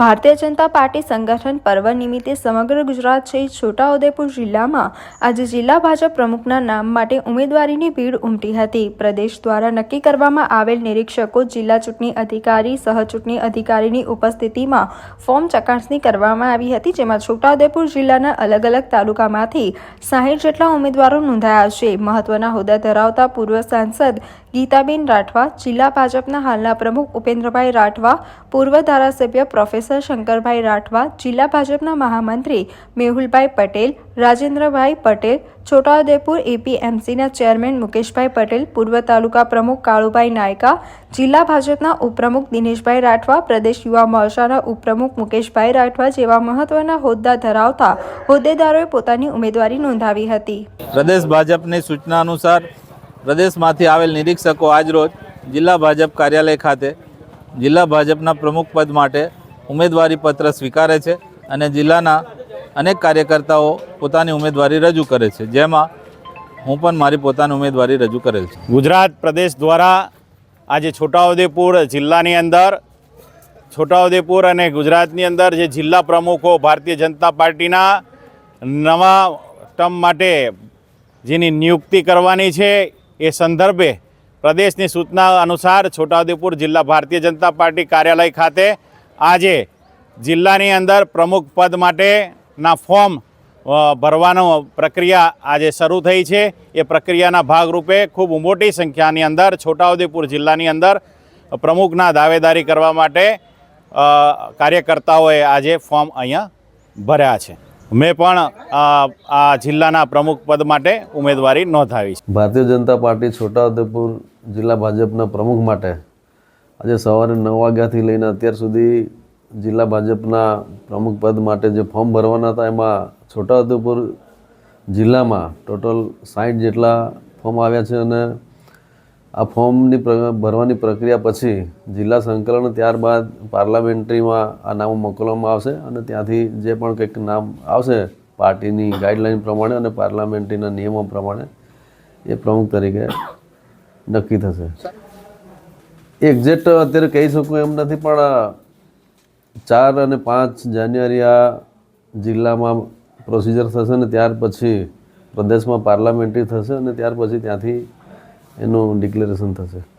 Bharatiya Janata party સંગઠન પર્વ નિમિત્તે સમગ્ર ગુજરાત સહિત છોટાઉદેપુર જિલ્લામાં આજે જિલ્લા ભાજપ પ્રમુખના નામ માટે ઉમેદવારીની ભીડ ઉમટી હતી. પ્રદેશ દ્વારા નક્કી કરવામાં આવેલ નિરીક્ષકો, જિલ્લા ચૂંટણી અધિકારી, સહચૂંટણી અધિકારીની ઉપસ્થિતિમાં ફોર્મ ચકાસણી કરવામાં આવી હતી, જેમાં છોટાઉદેપુર જિલ્લાના અલગ અલગ તાલુકામાંથી સાહીઠ જેટલા ઉમેદવારો નોંધાયા છે. મહત્વના હોદ્દા ધરાવતા પૂર્વ સાંસદ ગીતાબેન રાઠવા, જિલ્લા ભાજપના હાલના પ્રમુખ ઉપેન્દ્રભાઈ રાઠવા, પૂર્વ ધારાસભ્ય પ્રોફેસર શંકરભાઈ રાઠવા, જિલ્લા ભાજપના મહામંત્રી મેહુલભાઈ પટેલ, રાજેન્દ્રભાઈ પટેલ, છોટાઉદેપુર એપીએમસીના ચેરમેન મુકેશભાઈ પટેલ, પૂર્વ તાલુકા પ્રમુખ કાળુભાઈ નાયકા, જિલ્લા ભાજપના ઉપપ્રમુખ દિનેશભાઈ રાઠવા, પ્રદેશ યુવા મોરચાના ઉપપ્રમુખ મુકેશભાઈ રાઠવા જેવા મહત્વના હોદ્દા ધરાવતા હોદ્દેદારોએ પોતાની ઉમેદવારી નોંધાવી હતી. પ્રદેશ ભાજપની સૂચના અનુસાર પ્રદેશમાંથી આવેલ નિરીક્ષકો આજરોજ જિલ્લા ભાજપ કાર્યાલય ખાતે જિલ્લા ભાજપના પ્રમુખ પદ માટે ઉમેદવારી પત્ર સ્વીકારે છે અને જિલ્લાના અનેક કાર્યકર્તાઓ પોતાની ઉમેદવારી રજૂ કરે છે. જેમાં હું પણ મારી પોતાની ઉમેદવારી રજૂ કરેલ છે. ગુજરાત પ્રદેશ દ્વારા આજે છોટાઉદેપુર જિલ્લાની અંદર, છોટાઉદેપુર અને ગુજરાતની અંદર જે જિલ્લા પ્રમુખો ભારતીય જનતા પાર્ટીના નવા ટર્મ માટે જેની નિયુક્તિ કરવાની છે, એ સંદર્ભે પ્રદેશની સૂચના અનુસાર છોટાઉદેપુર જિલ્લા ભારતીય જનતા પાર્ટી કાર્યાલય ખાતે આજે જિલ્લાની અંદર પ્રમુખ પદ માટેના ફોર્મ ભરવાનો પ્રક્રિયા આજે શરૂ થઈ છે. એ પ્રક્રિયાના ભાગરૂપે ખૂબ મોટી સંખ્યાની અંદર છોટાઉદેપુર જિલ્લાની અંદર પ્રમુખના દાવેદારી કરવા માટે કાર્યકર્તાઓએ આજે ફોર્મ અહીંયા ભર્યા છે. મેં પણ આ જિલ્લાના પ્રમુખ પદ માટે ઉમેદવારી નોંધાવી છે. ભારતીય જનતા પાર્ટી છોટાઉદેપુર જિલ્લા ભાજપના પ્રમુખ માટે આજે સવારે નવ વાગ્યાથી લઈને અત્યાર સુધી જિલ્લા ભાજપના પ્રમુખ પદ માટે જે ફોર્મ ભરવાના હતા, એમાં છોટાઉદેપુર જિલ્લામાં ટોટલ સાઠ જેટલા ફોર્મ આવ્યા છે અને આ ફોર્મની ભરવાની પ્રક્રિયા પછી જિલ્લા સંકલન ત્યારબાદ પાર્લામેન્ટરીમાં આ નામો મોકલવામાં આવશે અને ત્યાંથી જે પણ કંઈક નામ આવશે પાર્ટીની ગાઈડલાઈન પ્રમાણે અને પાર્લામેન્ટરીના નિયમો પ્રમાણે એ પ્રમુખ તરીકે નક્કી થશે. એક્ઝેક્ટ અત્યારે કહી શકું એમ નથી, પણ ચાર અને પાંચ જાન્યુઆરી આ જિલ્લામાં પ્રોસિજર થશે ને ત્યાર પછી પ્રદેશમાં પાર્લામેન્ટરી થશે અને ત્યાર પછી ત્યાંથી એનું ડિક્લેરેશન થશે.